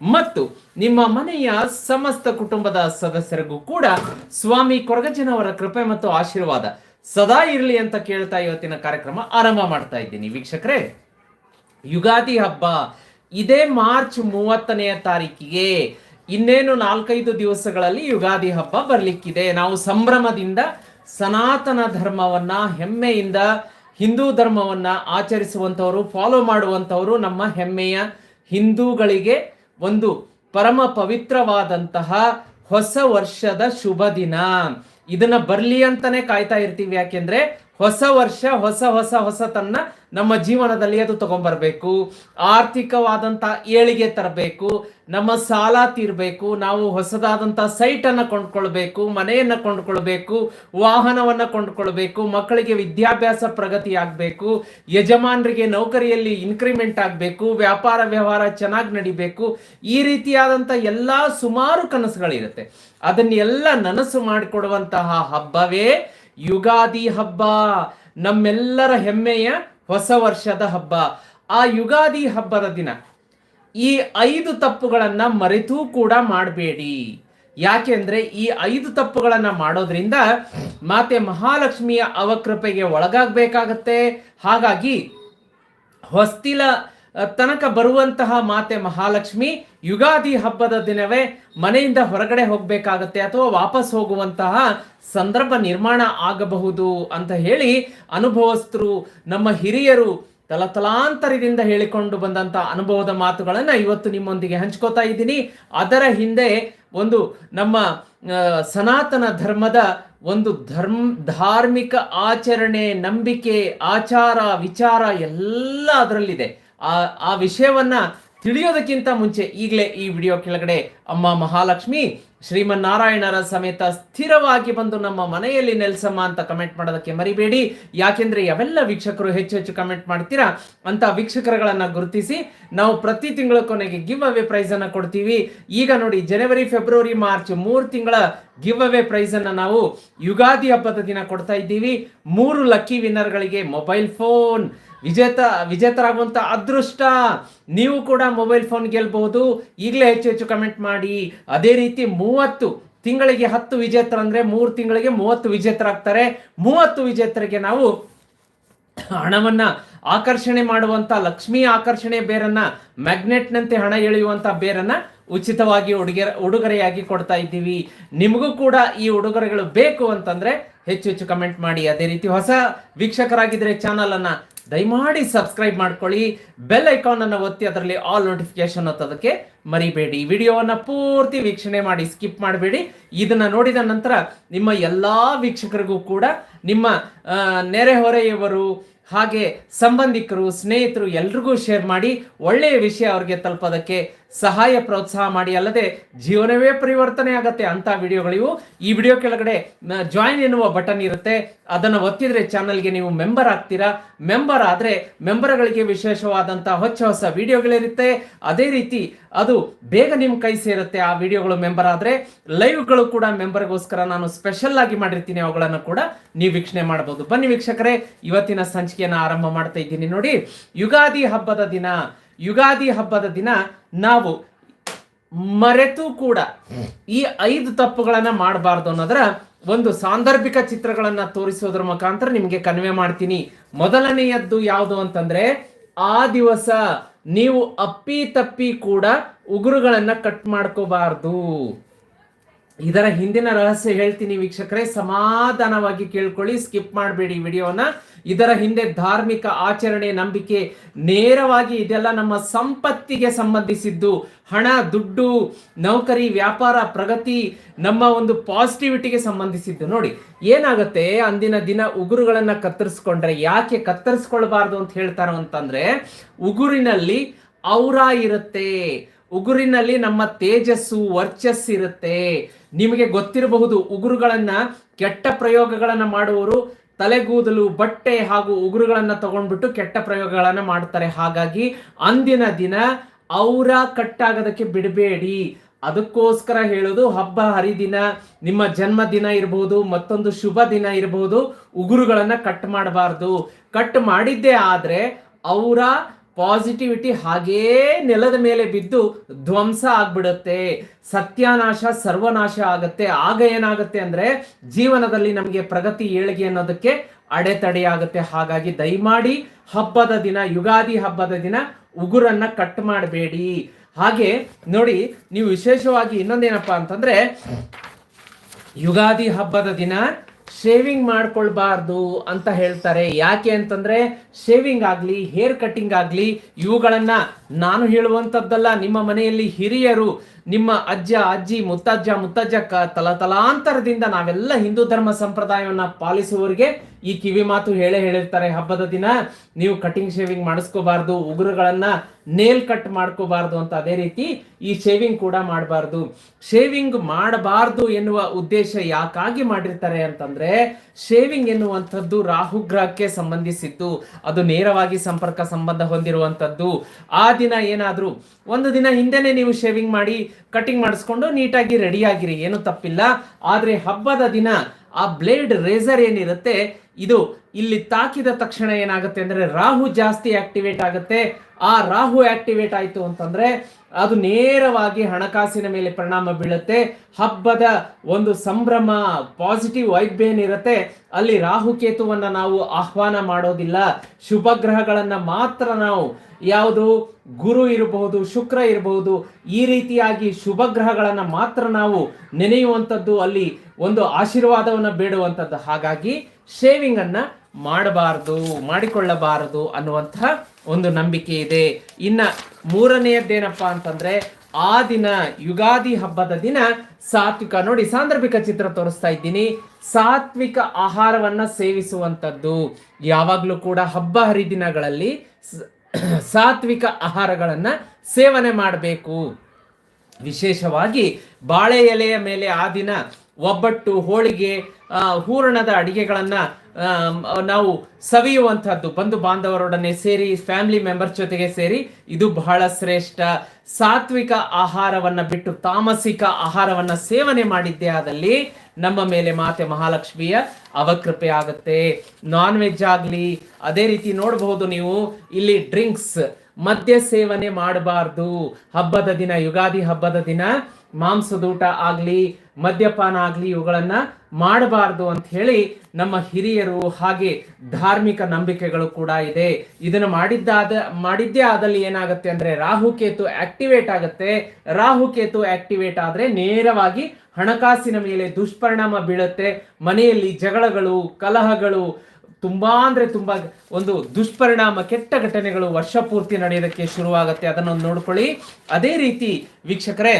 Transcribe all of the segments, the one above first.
ಮತ್ತು ನಿಮ್ಮ ಮನೆಯ ಸಮಸ್ತ ಕುಟುಂಬದ ಸದಸ್ಯರಿಗೂ ಕೂಡ ಸ್ವಾಮಿ ಕೊರಗಜ್ಜನವರ ಕೃಪೆ ಮತ್ತು ಆಶೀರ್ವಾದ ಸದಾ ಇರಲಿ ಅಂತ ಕೇಳ್ತಾ ಇವತ್ತಿನ ಕಾರ್ಯಕ್ರಮ ಆರಂಭ ಮಾಡ್ತಾ ಇದ್ದೀನಿ. ವೀಕ್ಷಕರೇ, ಯುಗಾದಿ ಹಬ್ಬ ಇದೇ ಮಾರ್ಚ್ ಮೂವತ್ತನೆಯ ತಾರೀಕಿಗೆ ಇನ್ನೇನು ನಾಲ್ಕೈದು ದಿವಸಗಳಲ್ಲಿ ಯುಗಾದಿ ಹಬ್ಬ ಬರಲಿಕ್ಕಿದೆ. ನಾವು ಸಂಭ್ರಮದಿಂದ ಸನಾತನ ಧರ್ಮವನ್ನ, ಹೆಮ್ಮೆಯಿಂದ ಹಿಂದೂ ಧರ್ಮವನ್ನ ಆಚರಿಸುವಂತವರು ಫಾಲೋ ಮಾಡುವಂತವರು ನಮ್ಮ ಹೆಮ್ಮೆಯ ಹಿಂದೂಗಳಿಗೆ ಒಂದು ಪರಮ ಪವಿತ್ರವಾದಂತಹ ಹೊಸ ವರ್ಷದ ಶುಭ ದಿನ ಇದನ್ನ ಬರ್ಲಿ ಅಂತಾನೆ ಕಾಯ್ತಾ ಇರ್ತೀವಿ. ಯಾಕೆಂದ್ರೆ ಹೊಸ ವರ್ಷ, ಹೊಸ ಹೊಸ ಹೊಸತನ್ನ ನಮ್ಮ ಜೀವನದಲ್ಲಿ ಅದು ತಗೊಂಡ್ಬರ್ಬೇಕು ಆರ್ಥಿಕವಾದಂತ ಏಳಿಗೆ ತರಬೇಕು. ನಮ್ಮ ಸಾಲ ತೀರ್ಬೇಕು. ನಾವು ಹೊಸದಾದಂತ ಸೈಟ್ ಅನ್ನ ಕೊಂಡ್ಕೊಳ್ಬೇಕು, ಮನೆಯನ್ನ ಕೊಂಡ್ಕೊಳ್ಬೇಕು, ವಾಹನವನ್ನ ಕೊಂಡ್ಕೊಳ್ಬೇಕು, ಮಕ್ಕಳಿಗೆ ವಿದ್ಯಾಭ್ಯಾಸ ಪ್ರಗತಿ ಆಗ್ಬೇಕು, ಯಜಮಾನರಿಗೆ ನೌಕರಿಯಲ್ಲಿ ಇನ್ಕ್ರಿಮೆಂಟ್ ಆಗ್ಬೇಕು, ವ್ಯಾಪಾರ ವ್ಯವಹಾರ ಚೆನ್ನಾಗಿ ನಡಿಬೇಕು. ಈ ರೀತಿಯಾದಂತ ಎಲ್ಲಾ ಸುಮಾರು ಕನಸುಗಳಿರುತ್ತೆ. ಅದನ್ನೆಲ್ಲ ನನಸು ಮಾಡಿಕೊಡುವಂತಹ ಹಬ್ಬವೇ ಯುಗಾದಿ ಹಬ್ಬ, ನಮ್ಮೆಲ್ಲರ ಹೆಮ್ಮೆಯ ಹೊಸ ವರ್ಷದ ಹಬ್ಬ. ಆ ಯುಗಾದಿ ಹಬ್ಬದ ದಿನ, ಈ ಐದು ತಪ್ಪುಗಳನ್ನು ಮರೆತೂ ಕೂಡ ಮಾಡಬೇಡಿ. ಯಾಕೆಂದ್ರೆ ಈ ಐದು ತಪ್ಪುಗಳನ್ನ ಮಾಡೋದ್ರಿಂದ ಮಾತೆ ಮಹಾಲಕ್ಷ್ಮಿಯ ಅವಕೃಪೆಗೆ ಒಳಗಾಗಬೇಕಾಗತ್ತೆ. ಹಾಗಾಗಿ ಹೊಸ್ತಿಲ ತನಕ ಬರುವಂತಹ ಮಾತೆ ಮಹಾಲಕ್ಷ್ಮಿ ಯುಗಾದಿ ಹಬ್ಬದ ದಿನವೇ ಮನೆಯಿಂದ ಹೊರಗಡೆ ಹೋಗ್ಬೇಕಾಗತ್ತೆ ಅಥವಾ ವಾಪಸ್ ಹೋಗುವಂತಹ ಸಂದರ್ಭ ನಿರ್ಮಾಣ ಆಗಬಹುದು ಅಂತ ಹೇಳಿ ಅನುಭವಸ್ಥರು ನಮ್ಮ ಹಿರಿಯರು ತಲತಲಾಂತರದಿಂದ ಹೇಳಿಕೊಂಡು ಬಂದಂತ ಅನುಭವದ ಮಾತುಗಳನ್ನು ಇವತ್ತು ನಿಮ್ಮೊಂದಿಗೆ ಹಂಚ್ಕೋತಾ ಇದ್ದೀನಿ. ಅದರ ಹಿಂದೆ ಒಂದು ನಮ್ಮ ಸನಾತನ ಧರ್ಮದ ಒಂದು ಧರ್ಮ, ಧಾರ್ಮಿಕ ಆಚರಣೆ, ನಂಬಿಕೆ, ಆಚಾರ, ವಿಚಾರ ಎಲ್ಲ ಅದರಲ್ಲಿದೆ. ಆ ಆ ವಿಷಯವನ್ನ ತಿಳಿಯೋದಕ್ಕಿಂತ ಮುಂಚೆ ಈಗಲೇ ಈ ವಿಡಿಯೋ ಕೆಳಗಡೆ ಅಮ್ಮ ಮಹಾಲಕ್ಷ್ಮಿ, ಶ್ರೀಮನ್ನಾರಾಯಣರ ಸಮೇತ ಸ್ಥಿರವಾಗಿ ಬಂದು ನಮ್ಮ ಮನೆಯಲ್ಲಿ ನೆಲೆಸಮ್ಮ ಅಂತ ಕಮೆಂಟ್ ಮಾಡೋದಕ್ಕೆ ಮರಿಬೇಡಿ. ಯಾಕೆಂದ್ರೆ ಯಾವೆಲ್ಲ ವೀಕ್ಷಕರು ಹೆಚ್ಚು ಹೆಚ್ಚು ಕಮೆಂಟ್ ಮಾಡ್ತೀರಾ ಅಂತ ವೀಕ್ಷಕರುಗಳನ್ನ ಗುರುತಿಸಿ ನಾವು ಪ್ರತಿ ತಿಂಗಳ ಕೊನೆಗೆ ಗಿವ್ ಅವೇ ಪ್ರೈಸ್ ಅನ್ನ ಕೊಡ್ತೀವಿ. ಈಗ ನೋಡಿ ಜನವರಿ ಫೆಬ್ರವರಿ ಮಾರ್ಚ್ ಮೂರು ತಿಂಗಳ ಗಿವ್ ಅವೇ ಪ್ರೈಸ್ ಅನ್ನ ನಾವು ಯುಗಾದಿ ಹಬ್ಬದ ದಿನ ಕೊಡ್ತಾ ಇದ್ದೀವಿ. ಮೂರು ಲಕ್ಕಿ ವಿನ್ನರ್ಗಳಿಗೆ ಮೊಬೈಲ್ ಫೋನ್ ವಿಜೇತ ವಿಜೇತರಾಗುವಂಥ ಅದೃಷ್ಟ. ನೀವು ಕೂಡ ಮೊಬೈಲ್ ಫೋನ್ ಗೆಲ್ಬಹುದು. ಈಗಲೇ ಹೆಚ್ಚು ಹೆಚ್ಚು ಕಮೆಂಟ್ ಮಾಡಿ. ಅದೇ ರೀತಿ ಮೂವತ್ತು ತಿಂಗಳಿಗೆ ಹತ್ತು ವಿಜೇತರಂದ್ರೆ ಮೂರು ತಿಂಗಳಿಗೆ ಮೂವತ್ತು ವಿಜೇತರಾಗ್ತಾರೆ. ಮೂವತ್ತು ವಿಜೇತರಿಗೆ ನಾವು ಹಣವನ್ನ ಆಕರ್ಷಣೆ ಮಾಡುವಂತ, ಲಕ್ಷ್ಮಿ ಆಕರ್ಷಣೆ ಬೇರನ್ನ ಮ್ಯಾಗ್ನೆಟ್ನಂತೆ ಹಣ ಎಳೆಯುವಂತ ಬೇರನ್ನ ಉಚಿತವಾಗಿ ಉಡುಗೆ, ಉಡುಗೊರೆಯಾಗಿ ಕೊಡ್ತಾ ಇದ್ದೀವಿ. ನಿಮಗೂ ಕೂಡ ಈ ಉಡುಗೊರೆಗಳು ಬೇಕು ಅಂತಂದ್ರೆ ಹೆಚ್ಚು ಹೆಚ್ಚು ಕಮೆಂಟ್ ಮಾಡಿ. ಅದೇ ರೀತಿ ಹೊಸ ವೀಕ್ಷಕರಾಗಿದ್ರೆ ಚಾನಲ್ ಅನ್ನ ದಯಮಾಡಿ ಸಬ್ಸ್ಕ್ರೈಬ್ ಮಾಡ್ಕೊಳ್ಳಿ. ಬೆಲ್ ಐಕಾನ್ ಅನ್ನು ಒತ್ತಿ, ಅದರಲ್ಲಿ ಆಲ್ ನೋಟಿಫಿಕೇಶನ್ ಒತ್ತೋದಕ್ಕೆ ಮರಿಬೇಡಿ. ವಿಡಿಯೋವನ್ನು ಪೂರ್ತಿ ವೀಕ್ಷಣೆ ಮಾಡಿ, ಸ್ಕಿಪ್ ಮಾಡಬೇಡಿ. ಇದನ್ನ ನೋಡಿದ ನಂತರ ನಿಮ್ಮ ಎಲ್ಲಾ ವೀಕ್ಷಕರಿಗೂ ಕೂಡ ನಿಮ್ಮ ನೆರೆಹೊರೆಯವರು ಹಾಗೆ ಸಂಬಂಧಿಕರು, ಸ್ನೇಹಿತರು ಎಲ್ರಿಗೂ ಶೇರ್ ಮಾಡಿ, ಒಳ್ಳೆಯ ವಿಷಯ ಅವ್ರಿಗೆ ತಲುಪೋದಕ್ಕೆ ಸಹಾಯ ಪ್ರೋತ್ಸಾಹ ಮಾಡಿ, ಅಲ್ಲದೆ ಜೀವನವೇ ಪರಿವರ್ತನೆ ಆಗತ್ತೆ ಅಂತ ವಿಡಿಯೋಗಳಿವು ಈ ವಿಡಿಯೋ ಕೆಳಗಡೆ ಜಾಯಿನ್ ಎನ್ನುವ ಬಟನ್ ಇರುತ್ತೆ. ಅದನ್ನು ಒತ್ತಿದ್ರೆ ಚಾನಲ್ಗೆ ನೀವು ಮೆಂಬರ್ ಆಗ್ತೀರಾ? ಮೆಂಬರ್ ಆದರೆ ಮೆಂಬರ್ಗಳಿಗೆ ವಿಶೇಷವಾದಂತ ಹೊಚ್ಚ ಹೊಸ ವಿಡಿಯೋಗಳಿರುತ್ತೆ. ಅದೇ ರೀತಿ ಅದು ಬೇಗ ನಿಮ್ಮ ಕೈ ಸೇರುತ್ತೆ ಆ ವಿಡಿಯೋಗಳು ಮೆಂಬರ್ ಆದ್ರೆ. ಲೈವ್ಗಳು ಕೂಡ ಮೆಂಬರ್ಗೋಸ್ಕರ ನಾನು ಸ್ಪೆಷಲ್ ಆಗಿ ಮಾಡಿರ್ತೀನಿ ಅವುಗಳನ್ನು ಕೂಡ ನೀವು ವೀಕ್ಷಣೆ ಮಾಡಬಹುದು ಬನ್ನಿ ವೀಕ್ಷಕರೇ, ಇವತ್ತಿನ ಸಂಚಿಕೆಯನ್ನು ಆರಂಭ ಮಾಡ್ತಾ ಇದ್ದೀನಿ ನೋಡಿ. ಯುಗಾದಿ ಹಬ್ಬದ ದಿನ. ಯುಗಾದಿ ಹಬ್ಬದ ದಿನ ನಾವು ಮರೆತು ಕೂಡ ಈ ಐದು ತಪ್ಪುಗಳನ್ನ ಮಾಡಬಾರ್ದು ಅನ್ನೋದರ ಒಂದು ಸಾಂದರ್ಭಿಕ ಚಿತ್ರಗಳನ್ನ ತೋರಿಸೋದ್ರ ಮುಖಾಂತರ ನಿಮಗೆ ಕನ್ವೆ ಮಾಡ್ತೀನಿ. ಮೊದಲನೆಯದ್ದು ಯಾವುದು ಅಂತಂದ್ರೆ ಆ ದಿವಸ ನೀವು ಅಪ್ಪಿ ತಪ್ಪಿ ಕೂಡ ಉಗುರುಗಳನ್ನ ಕಟ್ ಮಾಡ್ಕೋಬಾರ್ದು. ಇದರ ಹಿಂದಿನ ರಹಸ್ಯ ಹೇಳ್ತೀನಿ ವೀಕ್ಷಕರೇ, ಸಮಾಧಾನವಾಗಿ ಕೇಳ್ಕೊಳ್ಳಿ ಸ್ಕಿಪ್ ಮಾಡಬೇಡಿ ವಿಡಿಯೋನ. ಇದರ ಹಿಂದೆ ಧಾರ್ಮಿಕ ಆಚರಣೆ, ನಂಬಿಕೆ ನೇರವಾಗಿ ಇದೆಲ್ಲ ನಮ್ಮ ಸಂಪತ್ತಿಗೆ ಸಂಬಂಧಿಸಿದ್ದು. ಹಣ, ದುಡ್ಡು, ನೌಕರಿ, ವ್ಯಾಪಾರ, ಪ್ರಗತಿ ನಮ್ಮ ಒಂದು ಪಾಸಿಟಿವಿಟಿಗೆ ಸಂಬಂಧಿಸಿದ್ದು. ನೋಡಿ, ಏನಾಗುತ್ತೆ, ಅಂದಿನ ದಿನ ಉಗುರುಗಳನ್ನು ಕತ್ತರಿಸ್ಕೊಂಡ್ರೆ ಯಾಕೆ ಕತ್ತರಿಸ್ಕೊಳ್ಬಾರ್ದು ಅಂತ ಹೇಳ್ತಾರೋ ಅಂತಂದ್ರೆ, ಉಗುರಿನಲ್ಲಿ ಔರ ಇರುತ್ತೆ. ಉಗುರಿನಲ್ಲಿ ನಮ್ಮ ತೇಜಸ್ಸು, ವರ್ಚಸ್ಸಿರುತ್ತೆ. ನಿಮಗೆ ಗೊತ್ತಿರಬಹುದು, ಉಗುರುಗಳನ್ನ ಕೆಟ್ಟ ಪ್ರಯೋಗಗಳನ್ನ ಮಾಡುವವರು ತಲೆಗೂದಲು ಬಟ್ಟೆ ಹಾಗೂ ಉಗುರುಗಳನ್ನ ತಗೊಂಡ್ಬಿಟ್ಟು ಕೆಟ್ಟ ಪ್ರಯೋಗಗಳನ್ನ ಮಾಡ್ತಾರೆ. ಹಾಗಾಗಿ ಅಂದಿನ ದಿನ ಅವರ ಕಟ್ಟಾಗೋದಕ್ಕೆ ಬಿಡಬೇಡಿ. ಅದಕ್ಕೋಸ್ಕರ ಹೇಳೋದು, ಹಬ್ಬ, ಹರಿದಿನ, ನಿಮ್ಮ ಜನ್ಮದಿನ ಇರಬಹುದು ಮತ್ತೊಂದು ಶುಭ ದಿನ ಇರಬಹುದು ಉಗುರುಗಳನ್ನ ಕಟ್ ಮಾಡಬಾರ್ದು. ಕಟ್ ಮಾಡಿದ್ದೇ ಆದ್ರೆ ಅವರ ಪಾಸಿಟಿವಿಟಿ ಹಾಗೇ ನೆಲದ ಮೇಲೆ ಬಿದ್ದು ಧ್ವಂಸ ಆಗ್ಬಿಡುತ್ತೆ, ಸತ್ಯಾನಾಶ, ಸರ್ವನಾಶ ಆಗತ್ತೆ. ಆಗ ಏನಾಗುತ್ತೆ ಅಂದ್ರೆ ಜೀವನದಲ್ಲಿ ನಮಗೆ ಪ್ರಗತಿ ಏಳಿಗೆ ಅನ್ನೋದಕ್ಕೆ ಅಡೆತಡೆ ಆಗುತ್ತೆ ಹಾಗಾಗಿ ದಯಮಾಡಿ ಹಬ್ಬದ ದಿನ, ಯುಗಾದಿ ಹಬ್ಬದ ದಿನ ಉಗುರನ್ನ ಕಟ್ ಮಾಡಬೇಡಿ. ಹಾಗೆ ನೋಡಿ, ನೀವು ವಿಶೇಷವಾಗಿ ಇನ್ನೊಂದೇನಪ್ಪ ಅಂತಂದ್ರೆ ಯುಗಾದಿ ಹಬ್ಬದ ದಿನ ಶೇವಿಂಗ್ ಮಾಡ್ಕೊಳ್ಬಾರ್ದು ಅಂತ ಹೇಳ್ತಾರೆ. ಯಾಕೆ ಅಂತಂದ್ರೆ ಶೇವಿಂಗ್ ಆಗ್ಲಿ ಹೇರ್ ಕಟ್ಟಿಂಗ್ ಆಗ್ಲಿ, ಇವುಗಳನ್ನ ನಾನು ಹೇಳುವಂಥದ್ದಲ್ಲ ನಿಮ್ಮ ಮನೆಯಲ್ಲಿ ಹಿರಿಯರು ನಿಮ್ಮ ಅಜ್ಜ, ಅಜ್ಜಿ, ಮುತ್ತಜ್ಜ ಮುತ್ತಜ್ಜ ಕ ತಲತಲಾಂತರದಿಂದ ನಾವೆಲ್ಲ ಹಿಂದೂ ಧರ್ಮ ಸಂಪ್ರದಾಯವನ್ನ ಪಾಲಿಸುವವರಿಗೆ ಈ ಕಿವಿ ಮಾತು ಹೇಳೇ ಹೇಳಿರ್ತಾರೆ. ಹಬ್ಬದ ದಿನ ನೀವು ಕಟಿಂಗ್ ಶೇವಿಂಗ್ ಮಾಡಿಸ್ಕೋಬಾರ್ದು, ಉಗುರುಗಳನ್ನ ನೇಲ್ ಕಟ್ ಮಾಡ್ಕೋಬಾರ್ದು ಅಂತ ಅದೇ ರೀತಿ ಈ ಶೇವಿಂಗ್ ಕೂಡ ಮಾಡಬಾರ್ದು. ಶೇವಿಂಗ್ ಮಾಡಬಾರ್ದು ಎನ್ನುವ ಉದ್ದೇಶ ಯಾಕಾಗಿ ಮಾಡಿರ್ತಾರೆ ಅಂತಂದ್ರೆ ಶೇವಿಂಗ್ ಎನ್ನುವಂಥದ್ದು ರಾಹುಗ್ರಹಕ್ಕೆ ಸಂಬಂಧಿಸಿದ್ದು. ಅದು ನೇರವಾಗಿ ಸಂಪರ್ಕ ಸಂಬಂಧ ಹೊಂದಿರುವಂಥದ್ದು. ಆ ದಿನ ಏನಾದರೂ, ಒಂದು ದಿನ ಹಿಂದೆನೆ ನೀವು ಶೇವಿಂಗ್ ಮಾಡಿ ಕಟಿಂಗ್ ಮಾಡಿಸ್ಕೊಂಡು ನೀಟಾಗಿ ರೆಡಿಯಾಗಿರಿ ಏನು ತಪ್ಪಿಲ್ಲ. ಆದರೆ ಹಬ್ಬದ ದಿನ ಆ ಬ್ಲೇಡ್ ರೇಸರ್ ಏನಿರುತ್ತೆ, ಇದು ಇಲ್ಲಿ ತಾಕಿದ ತಕ್ಷಣ ಏನಾಗುತ್ತೆ ಅಂದ್ರೆ ರಾಹು ಜಾಸ್ತಿ ಆಕ್ಟಿವೇಟ್ ಆಗುತ್ತೆ. ಆ ರಾಹು ಆಕ್ಟಿವೇಟ್ ಆಯ್ತು ಅಂತಂದ್ರೆ ಅದು ನೇರವಾಗಿ ಹಣಕಾಸಿನ ಮೇಲೆ ಪರಿಣಾಮ ಬೀಳುತ್ತೆ. ಹಬ್ಬದ ಒಂದು ಸಂಭ್ರಮ ಪಾಸಿಟಿವ್ ವೈಬ್ ಏನಿರುತ್ತೆ, ಅಲ್ಲಿ ರಾಹು ಕೇತುವನ್ನು ನಾವು ಆಹ್ವಾನ ಮಾಡೋದಿಲ್ಲ. ಶುಭ ಗ್ರಹಗಳನ್ನ ಮಾತ್ರ ನಾವು ಯಾವುದು ಗುರು ಇರಬಹುದು, ಶುಕ್ರ ಇರಬಹುದು, ಈ ರೀತಿಯಾಗಿ ಶುಭ ಗ್ರಹಗಳನ್ನ ಮಾತ್ರ ನಾವು ನೆನೆಯುವಂಥದ್ದು ಅಲ್ಲಿ ಒಂದು ಆಶೀರ್ವಾದವನ್ನು ಬೇಡುವಂಥದ್ದು. ಹಾಗಾಗಿ ಶೇವಿಂಗನ್ನು ಮಾಡಬಾರದು, ಮಾಡಿಕೊಳ್ಳಬಾರದು ಅನ್ನುವಂತಹ ಒಂದು ನಂಬಿಕೆ ಇದೆ. ಇನ್ನ ಮೂರನೆಯದ್ದೇನಪ್ಪ ಅಂತಂದ್ರೆ, ಆ ದಿನ ಯುಗಾದಿ ಹಬ್ಬದ ದಿನ ಸಾತ್ವಿಕ, ನೋಡಿ ಸಾಂದರ್ಭಿಕ ಚಿತ್ರ ತೋರಿಸ್ತಾ ಇದ್ದೀನಿ. ಸಾತ್ವಿಕ ಆಹಾರವನ್ನ ಸೇವಿಸುವಂಥದ್ದು. ಯಾವಾಗಲೂ ಕೂಡ ಹಬ್ಬ ಹರಿದಿನಗಳಲ್ಲಿ ಸಾತ್ವಿಕ ಆಹಾರಗಳನ್ನು ಸೇವನೆ ಮಾಡಬೇಕು. ವಿಶೇಷವಾಗಿ ಬಾಳೆ ಎಲೆಯ ಮೇಲೆ ಆ ದಿನ ಒಬ್ಬಟ್ಟು, ಹೋಳಿಗೆ ಹೂರಣದ ಅಡಿಗೆಗಳನ್ನ ನಾವು ಸವಿಯುವಂಥದ್ದು. ಬಂಧು ಬಾಂಧವರೊಡನೆ ಸೇರಿ, ಫ್ಯಾಮಿಲಿ ಮೆಂಬರ್ಸ್ ಜೊತೆಗೆ ಸೇರಿ ಇದು ಬಹಳ ಶ್ರೇಷ್ಠ. ಸಾತ್ವಿಕ ಆಹಾರವನ್ನ ಬಿಟ್ಟು ತಾಮಸಿಕ ಆಹಾರವನ್ನ ಸೇವನೆ ಮಾಡಿದ್ದೇ ಆದಲ್ಲಿ ನಮ್ಮ ಮೇಲೆ ಮಾತೆ ಮಹಾಲಕ್ಷ್ಮಿಯ ಅವಕೃಪೆ ಆಗುತ್ತೆ. ನಾನ್ ವೆಜ್ ಆಗಲಿ, ಅದೇ ರೀತಿ ನೋಡಬಹುದು ನೀವು, ಇಲ್ಲಿ ಡ್ರಿಂಕ್ಸ್ ಮದ್ಯ ಸೇವನೆ ಮಾಡಬಾರ್ದು. ಹಬ್ಬದ ದಿನ, ಯುಗಾದಿ ಹಬ್ಬದ ದಿನ ಮಾಂಸದೂಟ ಆಗಲಿ, ಮದ್ಯಪಾನ ಆಗಲಿ, ಇವುಗಳನ್ನ ಮಾಡಬಾರ್ದು ಅಂತ ಹೇಳಿ ನಮ್ಮ ಹಿರಿಯರು ಹಾಗೆ ಧಾರ್ಮಿಕ ನಂಬಿಕೆಗಳು ಕೂಡ ಇದೆ. ಇದನ್ನು ಮಾಡಿದ್ದಾದ, ಮಾಡಿದ್ದೇ ಆದಲ್ಲಿ ಏನಾಗುತ್ತೆ ಅಂದ್ರೆ ರಾಹುಕೇತು ಆಕ್ಟಿವೇಟ್ ಆಗುತ್ತೆ. ರಾಹುಕೇತು ಆಕ್ಟಿವೇಟ್ ಆದ್ರೆ ನೇರವಾಗಿ ಹಣಕಾಸಿನ ಮೇಲೆ ದುಷ್ಪರಿಣಾಮ ಬೀಳುತ್ತೆ. ಮನೆಯಲ್ಲಿ ಜಗಳಗಳು, ಕಲಹಗಳು ತುಂಬಾ ಅಂದ್ರೆ ತುಂಬಾ ಒಂದು ದುಷ್ಪರಿಣಾಮ, ಕೆಟ್ಟ ಘಟನೆಗಳು ವರ್ಷ ಪೂರ್ತಿ ನಡೆಯೋದಕ್ಕೆ ಶುರುವಾಗುತ್ತೆ. ಅದನ್ನು ನೋಡ್ಕೊಳ್ಳಿ. ಅದೇ ರೀತಿ ವೀಕ್ಷಕರೇ,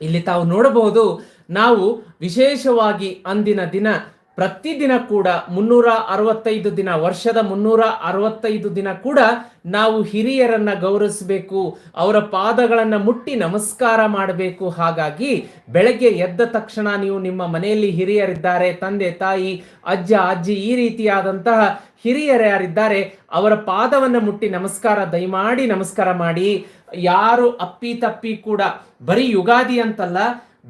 ಇಲ್ಲಿ ತಾವು ನೋಡಬಹುದು, ನಾವು ವಿಶೇಷವಾಗಿ ಅಂದಿನ ದಿನ ಪ್ರತಿದಿನ ಕೂಡ ಮುನ್ನೂರ ಅರವತ್ತೈದು ದಿನ, ವರ್ಷದ ಮುನ್ನೂರ ಅರವತ್ತೈದು ದಿನ ಕೂಡ ನಾವು ಹಿರಿಯರನ್ನ ಗೌರವಿಸಬೇಕು, ಅವರ ಪಾದಗಳನ್ನ ಮುಟ್ಟಿ ನಮಸ್ಕಾರ ಮಾಡಬೇಕು. ಹಾಗಾಗಿ ಬೆಳಗ್ಗೆ ಎದ್ದ ತಕ್ಷಣ ನೀವು ನಿಮ್ಮ ಮನೆಯಲ್ಲಿ ಹಿರಿಯರಿದ್ದಾರೆ, ತಂದೆ, ತಾಯಿ, ಅಜ್ಜ, ಅಜ್ಜಿ ಈ ರೀತಿಯಾದಂತಹ ಹಿರಿಯರು ಯಾರಿದ್ದಾರೆ, ಅವರ ಪಾದವನ್ನ ಮುಟ್ಟಿ ನಮಸ್ಕಾರ, ದಯಮಾಡಿ ನಮಸ್ಕಾರ ಮಾಡಿ. ಯಾರು ಅಪ್ಪಿ ತಪ್ಪಿ ಕೂಡ, ಬರೀ ಯುಗಾದಿ ಅಂತಲ್ಲ,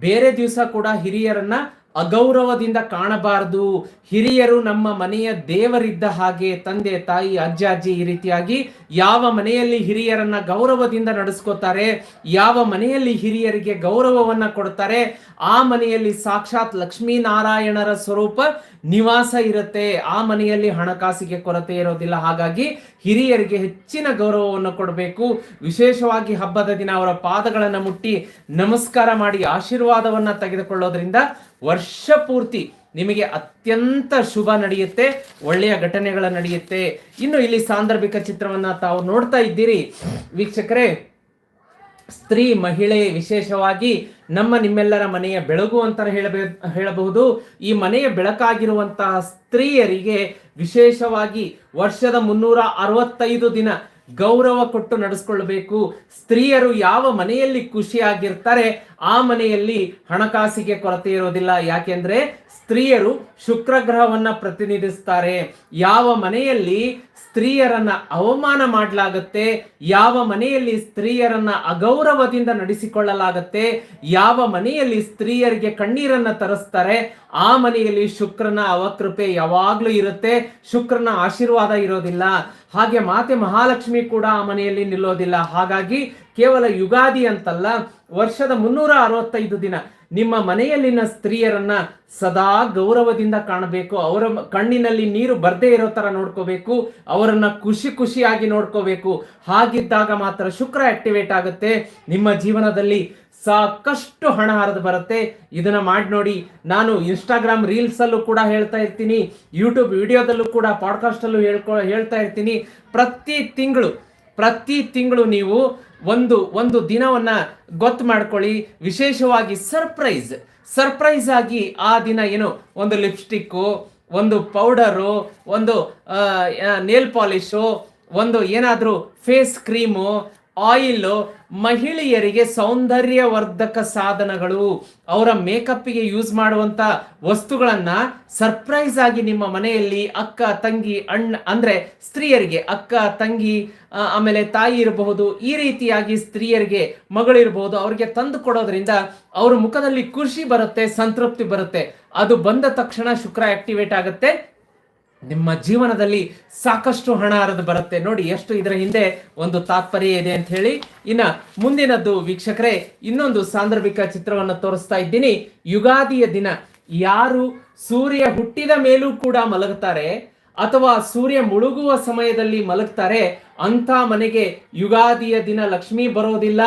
ಬೇರೆ ದಿವಸ ಕೂಡ ಹಿರಿಯರನ್ನ ಅಗೌರವದಿಂದ ಕಾಣಬಾರದು. ಹಿರಿಯರು ನಮ್ಮ ಮನೆಯ ದೇವರಿದ್ದ ಹಾಗೆ ತಂದೆ, ತಾಯಿ, ಅಜ್ಜ, ಅಜ್ಜಿ ಈ ರೀತಿಯಾಗಿ ಯಾವ ಮನೆಯಲ್ಲಿ ಹಿರಿಯರನ್ನ ಗೌರವದಿಂದ ನಡೆಸ್ಕೋತಾರೆ, ಯಾವ ಮನೆಯಲ್ಲಿ ಹಿರಿಯರಿಗೆ ಗೌರವವನ್ನ ಕೊಡ್ತಾರೆ, ಆ ಮನೆಯಲ್ಲಿ ಸಾಕ್ಷಾತ್ ಲಕ್ಷ್ಮೀನಾರಾಯಣರ ಸ್ವರೂಪ ನಿವಾಸ ಇರುತ್ತೆ. ಆ ಮನೆಯಲ್ಲಿ ಹಣಕಾಸಿಗೆ ಕೊರತೆ ಇರೋದಿಲ್ಲ. ಹಾಗಾಗಿ ಹಿರಿಯರಿಗೆ ಹೆಚ್ಚಿನ ಗೌರವವನ್ನು ಕೊಡಬೇಕು. ವಿಶೇಷವಾಗಿ ಹಬ್ಬದ ದಿನ ಅವರ ಪಾದಗಳನ್ನು ಮುಟ್ಟಿ ನಮಸ್ಕಾರ ಮಾಡಿ ಆಶೀರ್ವಾದವನ್ನ ತೆಗೆದುಕೊಳ್ಳೋದ್ರಿಂದ ವರ್ಷ ಪೂರ್ತಿ ನಿಮಗೆ ಅತ್ಯಂತ ಶುಭ ನಡೆಯುತ್ತೆ. ಒಳ್ಳೆಯ ಘಟನೆಗಳ ನಡೆಯುತ್ತೆ. ಇನ್ನು ಇಲ್ಲಿ ಸಾಂದರ್ಭಿಕ ಚಿತ್ರವನ್ನ ತಾವು ನೋಡ್ತಾ ಇದ್ದೀರಿ. ವೀಕ್ಷಕರೇ, ಸ್ತ್ರೀ ಮಹಿಳೆ ವಿಶೇಷವಾಗಿ ನಮ್ಮ ನಿಮ್ಮೆಲ್ಲರ ಮನೆಯ ಬೆಳಗು ಅಂತ ಹೇಳಬೇ ಹೇಳಬಹುದು. ಈ ಮನೆಯ ಬೆಳಕಾಗಿರುವಂತಹ ಸ್ತ್ರೀಯರಿಗೆ ವಿಶೇಷವಾಗಿ ವರ್ಷದ ಮುನ್ನೂರ ಅರವತ್ತೈದು ದಿನ ಗೌರವ ಕೊಟ್ಟು ನಡೆಸ್ಕೊಳ್ಬೇಕು. ಸ್ತ್ರೀಯರು ಯಾವ ಮನೆಯಲ್ಲಿ ಖುಷಿಯಾಗಿರ್ತಾರೆ, ಆ ಮನೆಯಲ್ಲಿ ಹಣಕಾಸಿಗೆ ಕೊರತೆ ಇರೋದಿಲ್ಲ. ಯಾಕೆಂದ್ರೆ ಸ್ತ್ರೀಯರು ಶುಕ್ರ ಗ್ರಹವನ್ನ ಪ್ರತಿನಿಧಿಸ್ತಾರೆ. ಯಾವ ಮನೆಯಲ್ಲಿ ಸ್ತ್ರೀಯರನ್ನ ಅವಮಾನ ಮಾಡಲಾಗತ್ತೆ, ಯಾವ ಮನೆಯಲ್ಲಿ ಸ್ತ್ರೀಯರನ್ನ ಅಗೌರವದಿಂದ ನಡೆಸಿಕೊಳ್ಳಲಾಗತ್ತೆ, ಯಾವ ಮನೆಯಲ್ಲಿ ಸ್ತ್ರೀಯರಿಗೆ ಕಣ್ಣೀರನ್ನ ತರಿಸ್ತಾರೆ, ಆ ಮನೆಯಲ್ಲಿ ಶುಕ್ರನ ಅವಕೃಪೆ ಯಾವಾಗ್ಲೂ ಇರುತ್ತೆ. ಶುಕ್ರನ ಆಶೀರ್ವಾದ ಇರೋದಿಲ್ಲ. ಹಾಗೆ ಮಾತೆ ಮಹಾಲಕ್ಷ್ಮಿ ಕೂಡ ಆ ಮನೆಯಲ್ಲಿ ನಿಲ್ಲೋದಿಲ್ಲ. ಹಾಗಾಗಿ ಕೇವಲ ಯುಗಾದಿ ಅಂತಲ್ಲ, ವರ್ಷದ ಮುನ್ನೂರ ಅರವತ್ತೈದು ದಿನ ನಿಮ್ಮ ಮನೆಯಲ್ಲಿನ ಸ್ತ್ರೀಯರನ್ನ ಸದಾ ಗೌರವದಿಂದ ಕಾಣಬೇಕು. ಅವರ ಕಣ್ಣಿನಲ್ಲಿ ನೀರು ಬರ್ದೇ ಇರೋ ತರ ನೋಡ್ಕೋಬೇಕು. ಅವರನ್ನ ಖುಷಿ ಖುಷಿಯಾಗಿ ನೋಡ್ಕೋಬೇಕು. ಹಾಗಿದ್ದಾಗ ಮಾತ್ರ ಶುಕ್ರ ಆಕ್ಟಿವೇಟ್ ಆಗುತ್ತೆ. ನಿಮ್ಮ ಜೀವನದಲ್ಲಿ ಸಾಕಷ್ಟು ಹಣ ಹರಿದು ಬರುತ್ತೆ. ಇದನ್ನ ಮಾಡಿ ನೋಡಿ ನಾನು ಇನ್ಸ್ಟಾಗ್ರಾಮ್ ರೀಲ್ಸ್ ಅಲ್ಲೂ ಕೂಡ ಹೇಳ್ತಾ ಇರ್ತೀನಿ ಯೂಟ್ಯೂಬ್ ವಿಡಿಯೋದಲ್ಲೂ ಕೂಡ ಪಾಡ್ಕಾಸ್ಟ್ ಅಲ್ಲೂ ಹೇಳ್ಕೊ, ಹೇಳ್ತಾ ಇರ್ತೀನಿ. ಪ್ರತಿ ತಿಂಗಳು ಪ್ರತಿ ತಿಂಗಳು ನೀವು ಒಂದು ಒಂದು ದಿನವನ್ನ ಗೊತ್ತು ಮಾಡ್ಕೊಳ್ಳಿ. ವಿಶೇಷವಾಗಿ ಸರ್ಪ್ರೈಸ್ ಸರ್ಪ್ರೈಸ್ ಆಗಿ ಆ ದಿನ ಏನು? ಒಂದು ಲಿಪ್ಸ್ಟಿಕ್ಕು ಒಂದು ಪೌಡರು ಒಂದು ನೇಲ್ ಪಾಲಿಶು ಒಂದು ಏನಾದರೂ ಫೇಸ್ ಕ್ರೀಮು ಆಯಿಲ್ ಮಹಿಳೆಯರಿಗೆ ಸೌಂದರ್ಯವರ್ಧಕ ಸಾಧನಗಳು. ಅವರ ಮೇಕಪ್ಗೆ ಯೂಸ್ ಮಾಡುವಂತ ವಸ್ತುಗಳನ್ನ ಸರ್ಪ್ರೈಸ್ ಆಗಿ ನಿಮ್ಮ ಮನೆಯಲ್ಲಿ ಅಕ್ಕ, ತಂಗಿ, ಅಣ್ಣ, ಅಂದ್ರೆ ಸ್ತ್ರೀಯರಿಗೆ ಅಕ್ಕ, ತಂಗಿ ಆಮೇಲೆ ತಾಯಿ ಇರಬಹುದು, ಈ ರೀತಿಯಾಗಿ ಸ್ತ್ರೀಯರಿಗೆ ಮಗಳಿರಬಹುದು ಅವರಿಗೆ ತಂದು ಕೊಡೋದ್ರಿಂದ ಅವ್ರ ಮುಖದಲ್ಲಿ ಖುಷಿ ಬರುತ್ತೆ, ಸಂತೃಪ್ತಿ ಬರುತ್ತೆ. ಅದು ಬಂದ ತಕ್ಷಣ ಶುಕ್ರ ಆಕ್ಟಿವೇಟ್ ಆಗುತ್ತೆ. ನಿಮ್ಮ ಜೀವನದಲ್ಲಿ ಸಾಕಷ್ಟು ಹಣ ಹರಿದು ಬರುತ್ತೆ. ನೋಡಿ, ಎಷ್ಟು ಇದರ ಹಿಂದೆ ಒಂದು ತಾತ್ಪರ್ಯ ಇದೆ ಅಂತ ಹೇಳಿ ಇನ್ನ ಮುಂದಿನದ್ದು ವೀಕ್ಷಕರೇ, ಇನ್ನೊಂದು ಸಾಂದರ್ಭಿಕ ಚಿತ್ರವನ್ನು ತೋರಿಸ್ತಾ ಇದ್ದೀನಿ. ಯುಗಾದಿಯ ದಿನ. ಯಾರು ಸೂರ್ಯ ಹುಟ್ಟಿದ ಮೇಲೂ ಕೂಡ ಮಲಗುತ್ತಾರೆ. ಅಥವಾ ಸೂರ್ಯ ಮುಳುಗುವ ಸಮಯದಲ್ಲಿ ಮಲಗ್ತಾರೆ ಅಂತ ಮನೆಗೆ ಯುಗಾದಿಯ ದಿನ ಲಕ್ಷ್ಮಿ ಬರೋದಿಲ್ಲ.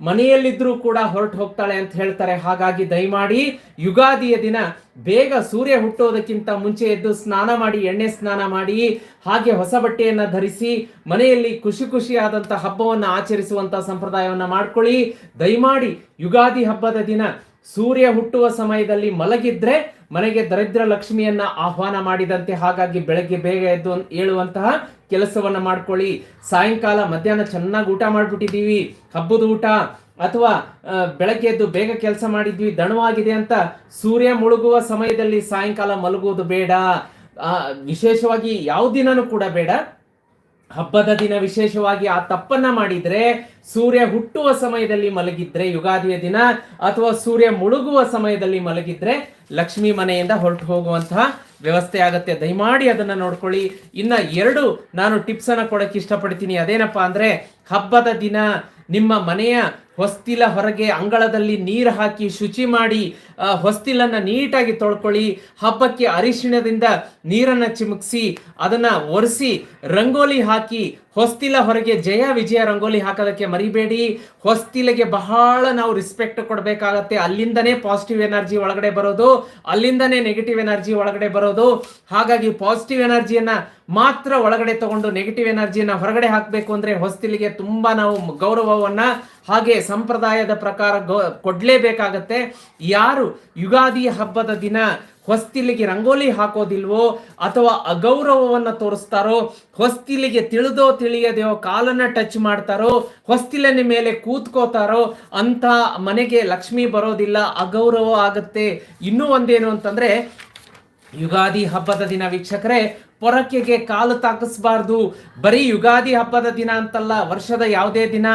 ಮನೆಯಲ್ಲಿದ್ರೂ ಕೂಡ ಹೊರಟು ಹೋಗ್ತಾಳೆ ಅಂತ ಹೇಳ್ತಾರೆ. ಹಾಗಾಗಿ ದಯಮಾಡಿ ಯುಗಾದಿಯ ದಿನ ಬೇಗ ಸೂರ್ಯ ಹುಟ್ಟೋದಕ್ಕಿಂತ ಮುಂಚೆ ಎದ್ದು ಸ್ನಾನ ಮಾಡಿ, ಎಣ್ಣೆ ಸ್ನಾನ ಮಾಡಿ, ಹಾಗೆ ಹೊಸ ಬಟ್ಟೆಯನ್ನ ಧರಿಸಿ, ಮನೆಯಲ್ಲಿ ಖುಷಿ ಖುಷಿಯಾದಂಥ ಹಬ್ಬವನ್ನು ಆಚರಿಸುವಂಥ ಸಂಪ್ರದಾಯವನ್ನು ಮಾಡ್ಕೊಳ್ಳಿ. ದಯಮಾಡಿ ಯುಗಾದಿ ಹಬ್ಬದ ದಿನ ಸೂರ್ಯ ಹುಟ್ಟುವ ಸಮಯದಲ್ಲಿ ಮಲಗಿದ್ರೆ ಮನೆಗೆ ದರಿದ್ರ ಲಕ್ಷ್ಮಿಯನ್ನ ಆಹ್ವಾನ ಮಾಡಿದಂತೆ ಹಾಗಾಗಿ ಬೆಳಗ್ಗೆ ಬೇಗ ಎದ್ದು ಹೇಳುವಂತಹ ಕೆಲಸವನ್ನ ಮಾಡ್ಕೊಳ್ಳಿ. ಸಾಯಂಕಾಲ ಮಧ್ಯಾಹ್ನ ಚೆನ್ನಾಗಿ ಊಟ ಮಾಡ್ಬಿಟ್ಟಿದ್ದೀವಿ. ಹಬ್ಬದ ಊಟ ಅಥವಾ ಬೆಳಗ್ಗೆ ಎದ್ದು ಬೇಗ ಕೆಲಸ ಮಾಡಿದ್ವಿ, ದಣವಾಗಿದೆ ಅಂತ ಸೂರ್ಯ ಮುಳುಗುವ ಸಮಯದಲ್ಲಿ ಸಾಯಂಕಾಲ ಮಲಗುವುದು ಬೇಡ. ವಿಶೇಷವಾಗಿ ಯಾವ ದಿನನೂ ಕೂಡ ಬೇಡ. ಹಬ್ಬದ ದಿನ ವಿಶೇಷವಾಗಿ ಆ ತಪ್ಪನ್ನ ಮಾಡಿದ್ರೆ ಸೂರ್ಯ ಹುಟ್ಟುವ ಸಮಯದಲ್ಲಿ ಮಲಗಿದ್ರೆ ಯುಗಾದಿಯ ದಿನ ಅಥವಾ ಸೂರ್ಯ ಮುಳುಗುವ ಸಮಯದಲ್ಲಿ ಮಲಗಿದ್ರೆ ಲಕ್ಷ್ಮಿ ಮನೆಯಿಂದ ಹೊರಟು ಹೋಗುವಂತಹ ವ್ಯವಸ್ಥೆ ಆಗತ್ತೆ. ದಯಮಾಡಿ ಅದನ್ನ ನೋಡ್ಕೊಳ್ಳಿ. ಇನ್ನ ಎರಡು ನಾನು ಟಿಪ್ಸ್ ಅನ್ನ ಕೊಡಕ್ಕೆ ಇಷ್ಟಪಡ್ತೀನಿ. ಅದೇನಪ್ಪಾ ಅಂದ್ರೆ ಹಬ್ಬದ ದಿನ ನಿಮ್ಮ ಮನೆಯ ಹೊಸ್ತಿಲ ಹೊರಗೆ ಅಂಗಳದಲ್ಲಿ ನೀರು ಹಾಕಿ ಶುಚಿ ಮಾಡಿ ಹೊಸ್ತಿಲನ್ನು ನೀಟಾಗಿ ತೊಳ್ಕೊಳ್ಳಿ. ಹಬ್ಬಕ್ಕೆ ಅರಿಶಿಣದಿಂದ ನೀರನ್ನ ಚಿಮುಕ್ಸಿ, ಅದನ್ನ ಒರೆಸಿ ರಂಗೋಲಿ ಹಾಕಿ, ಹೊಸ್ತಿಲ ಹೊರಗೆ ಜಯ ವಿಜಯ ರಂಗೋಲಿ ಹಾಕೋದಕ್ಕೆ ಮರಿಬೇಡಿ. ಹೊಸ್ತಿಲಿಗೆ ಬಹಳ ನಾವು ರಿಸ್ಪೆಕ್ಟ್ ಕೊಡಬೇಕಾಗತ್ತೆ. ಅಲ್ಲಿಂದನೇ ಪಾಸಿಟಿವ್ ಎನರ್ಜಿ ಒಳಗಡೆ ಬರೋದು, ಅಲ್ಲಿಂದನೇ ನೆಗೆಟಿವ್ ಎನರ್ಜಿ ಒಳಗಡೆ ಬರೋದು. ಹಾಗಾಗಿ ಪಾಸಿಟಿವ್ ಎನರ್ಜಿಯನ್ನ ಮಾತ್ರ ಒಳಗಡೆ ತಗೊಂಡು ನೆಗೆಟಿವ್ ಎನರ್ಜಿಯನ್ನ ಹೊರಗಡೆ ಹಾಕಬೇಕು ಅಂದ್ರೆ ಹೊಸ್ತಿಲಿಗೆ ತುಂಬಾ ನಾವು ಗೌರವವನ್ನ ಹಾಗೆ ಸಂಪ್ರದಾಯದ ಪ್ರಕಾರ ಗೌ ಕೊಡ್ಲೇಬೇಕಾಗತ್ತೆ. ಯಾರು ಯುಗಾದಿ ಹಬ್ಬದ ದಿನ ಹೊಸ್ತಿಲಿಗೆ ರಂಗೋಲಿ ಹಾಕೋದಿಲ್ವೋ ಅಥವಾ ಅಗೌರವವನ್ನ ತೋರಿಸ್ತಾರೋ, ಹೊಸ್ತಿಲಿಗೆ ತಿಳಿದೋ ತಿಳಿಯದೆಯೋ, ಕಾಲನ್ನ ಟಚ್ ಮಾಡ್ತಾರೋ, ಹೊಸ್ತಿಲನ ಮೇಲೆ ಕೂತ್ಕೋತಾರೋ ಅಂತ ಮನೆಗೆ ಲಕ್ಷ್ಮಿ ಬರೋದಿಲ್ಲ, ಅಗೌರವ ಆಗುತ್ತೆ. ಇನ್ನೂ ಒಂದೇನು ಅಂತಂದ್ರೆ, ಯುಗಾದಿ ಹಬ್ಬದ ದಿನ ವೀಕ್ಷಕರೇ, ಪೊರಕೆಗೆ ಕಾಲು ತಾಕಿಸ್ಬಾರ್ದು. ಬರೀ ಯುಗಾದಿ ಹಬ್ಬದ ದಿನ ಅಂತಲ್ಲ, ವರ್ಷದ ಯಾವುದೇ ದಿನ.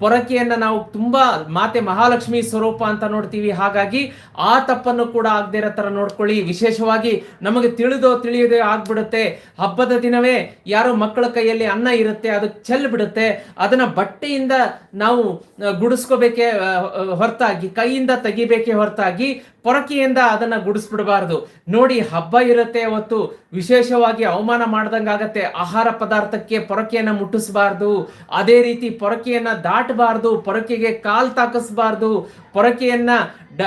ಪೊರಕೆಯನ್ನ ನಾವು ತುಂಬಾ ಮಾತೆ ಮಹಾಲಕ್ಷ್ಮಿ ಸ್ವರೂಪ ಅಂತ ನೋಡ್ತೀವಿ. ಹಾಗಾಗಿ ಆ ತಪ್ಪನ್ನು ಕೂಡ ಆಗದೆ ಇರೋ ತರ ನೋಡ್ಕೊಳ್ಳಿ. ವಿಶೇಷವಾಗಿ ನಮಗೆ ತಿಳಿದೋ ತಿಳಿಯದೆ ಆಗ್ಬಿಡುತ್ತೆ. ಹಬ್ಬದ ದಿನವೇ ಯಾರೋ ಮಕ್ಕಳ ಕೈಯಲ್ಲಿ ಅನ್ನ ಇರುತ್ತೆ, ಅದು ಚೆಲ್ ಬಿಡುತ್ತೆ ಅದನ್ನ ಬಟ್ಟೆಯಿಂದ ನಾವು ಗುಡಿಸ್ಕೋಬೇಕೇ ಹೊರತಾಗಿ, ಕೈಯಿಂದ ತೆಗಿಬೇಕೇ ಹೊರತಾಗಿ ಪೊರಕೆಯಿಂದ ಅದನ್ನ ಗುಡಿಸ್ಬಿಡಬಾರ್ದು. ನೋಡಿ, ಹಬ್ಬ ಇರುತ್ತೆ ಅವತ್ತು ವಿಶೇಷವಾಗಿ ಅವಮಾನ ಮಾಡ್ದಂಗಾಗತ್ತೆ. ಆಹಾರ ಪದಾರ್ಥಕ್ಕೆ ಪೊರಕೆಯನ್ನು ಮುಟ್ಟಿಸಬಾರ್ದು. ಅದೇ ರೀತಿ ಪೊರಕೆಯನ್ನ ದಾಟಬಾರ್ದು, ಪೊರಕೆಗೆ ಕಾಲ್ ತಾಕಿಸ್ಬಾರ್ದು, ಪೊರಕೆಯನ್ನ ಡ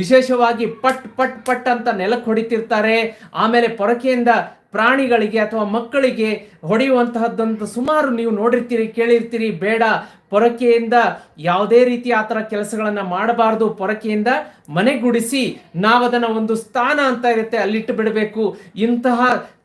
ವಿಶೇಷವಾಗಿ ಪಟ್ ಪಟ್ ಪಟ್ ಅಂತ ನೆಲಕ್ಕೆ ಹೊಡಿತಿರ್ತಾರೆ. ಆಮೇಲೆ ಪೊರಕೆಯಿಂದ ಪ್ರಾಣಿಗಳಿಗೆ ಅಥವಾ ಮಕ್ಕಳಿಗೆ ಹೊಡೆಯುವಂತಹದ್ದಂತ ಸುಮಾರು ನೀವು ನೋಡಿರ್ತೀರಿ, ಕೇಳಿರ್ತೀರಿ, ಬೇಡ. ಪೊರಕೆಯಿಂದ ಯಾವುದೇ ರೀತಿ ಆ ಥರ ಕೆಲಸಗಳನ್ನು ಮಾಡಬಾರ್ದು. ಪೊರಕೆಯಿಂದ ಮನೆಗುಡಿಸಿ ನಾವದನ್ನು ಒಂದು ಸ್ಥಾನ ಅಂತ ಇರುತ್ತೆ, ಅಲ್ಲಿಟ್ಟು ಬಿಡಬೇಕು. ಇಂತಹ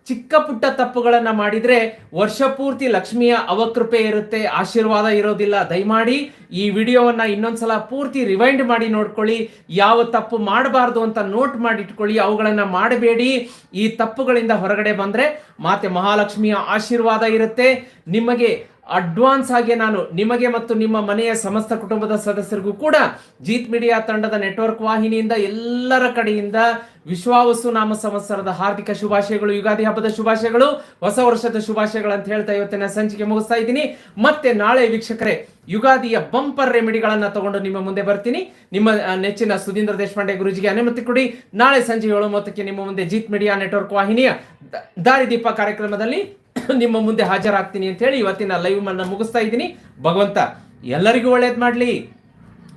ಚಿಕ್ಕ ಪುಟ್ಟ ತಪ್ಪುಗಳನ್ನ ಮಾಡಿದ್ರೆ ವರ್ಷ ಪೂರ್ತಿ ಲಕ್ಷ್ಮಿಯ ಅವಕೃಪೆ ಇರುತ್ತೆ, ಆಶೀರ್ವಾದ ಇರೋದಿಲ್ಲ. ದಯಮಾಡಿ ಈ ವಿಡಿಯೋವನ್ನ ಇನ್ನೊಂದ್ಸಲ ಪೂರ್ತಿ ರಿವೈಂಡ್ ಮಾಡಿ ನೋಡ್ಕೊಳ್ಳಿ. ಯಾವ ತಪ್ಪು ಮಾಡಬಾರ್ದು ಅಂತ ನೋಟ್ ಮಾಡಿ ಇಟ್ಕೊಳ್ಳಿ. ಅವುಗಳನ್ನ ಮಾಡಬೇಡಿ. ಈ ತಪ್ಪುಗಳಿಂದ ಹೊರಗಡೆ ಬಂದ್ರೆ ಮಾತೆ ಮಹಾಲಕ್ಷ್ಮಿಯ ಆಶೀರ್ವಾದ ಇರುತ್ತೆ. ನಿಮಗೆ ಅಡ್ವಾನ್ಸ್ ಆಗಿ ನಾನು ನಿಮಗೆ ಮತ್ತು ನಿಮ್ಮ ಮನೆಯ ಸಮಸ್ತ ಕುಟುಂಬದ ಸದಸ್ಯರಿಗೂ ಕೂಡ ಜೀತ್ ಮೀಡಿಯಾ ತಂಡದ ನೆಟ್ವರ್ಕ್ ವಾಹಿನಿಯಿಂದ ಎಲ್ಲರ ಕಡೆಯಿಂದ ವಿಶ್ವಾವಸು ನಾಮ ಸಂವತ್ಸರದ ಹಾರ್ದಿಕ ಶುಭಾಶಯಗಳು, ಯುಗಾದಿ ಹಬ್ಬದ ಶುಭಾಶಯಗಳು, ಹೊಸ ವರ್ಷದ ಶುಭಾಶಯಗಳು ಅಂತ ಹೇಳ್ತಾ ಇವತ್ತಿನ ಸಂಚಿಕೆ ಮುಗಿಸ್ತಾ ಇದ್ದೀನಿ. ಮತ್ತೆ ನಾಳೆ ವೀಕ್ಷಕರೇ, ಯುಗಾದಿಯ ಬಂಪರ್ ರೆಮಿಡಿಗಳನ್ನ ತಗೊಂಡು ನಿಮ್ಮ ಮುಂದೆ ಬರ್ತೀನಿ. ನಿಮ್ಮ ನೆಚ್ಚಿನ ಸುಧೀಂದ್ರ ದೇಶಪಾಂಡೆ ಗುರುಜಿಗೆ ಅನುಮತಿ ಕೊಡಿ. ನಾಳೆ ಸಂಜೆ ಏಳು ಮೂವತ್ತಕ್ಕೆ ನಿಮ್ಮ ಮುಂದೆ ಜೀತ್ ಮೀಡಿಯಾ ನೆಟ್ವರ್ಕ್ ವಾಹಿನಿಯ ದಾರಿದೀಪ ಕಾರ್ಯಕ್ರಮದಲ್ಲಿ ನಿಮ್ಮ ಮುಂದೆ ಹಾಜರಾಗ್ತೀನಿ ಅಂತ ಹೇಳಿ ಇವತ್ತಿನ ಲೈವ್ ಮನ್ನ ಮುಗಿಸ್ತಾ ಇದ್ದೀನಿ. ಭಗವಂತ, ಎಲ್ಲರಿಗೂ ಒಳ್ಳೇದು ಮಾಡಲಿ.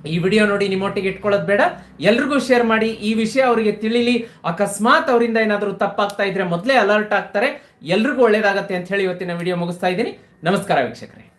ಈ ವಿಡಿಯೋ ನೋಡಿ ನಿಮ್ಮೊಟ್ಟಿಗೆ ಇಟ್ಕೊಳ್ಳೋದು ಬೇಡ. ಎಲ್ರಿಗೂ ಶೇರ್ ಮಾಡಿ. ಈ ವಿಷಯ ಅವರಿಗೆ ತಿಳಿಲಿ. ಅಕಸ್ಮಾತ್ ಅವರಿಂದ ಏನಾದರೂ ತಪ್ಪಾಗ್ತಾ ಇದ್ರೆ ಮೊದಲೇ ಅಲರ್ಟ್ ಆಗ್ತಾರೆ. ಎಲ್ರಿಗೂ ಒಳ್ಳೇದಾಗತ್ತೆ ಅಂತ ಹೇಳಿ ಇವತ್ತಿನ ವಿಡಿಯೋ ಮುಗಿಸ್ತಾ ಇದ್ದೀನಿ. ನಮಸ್ಕಾರ ವೀಕ್ಷಕರೇ.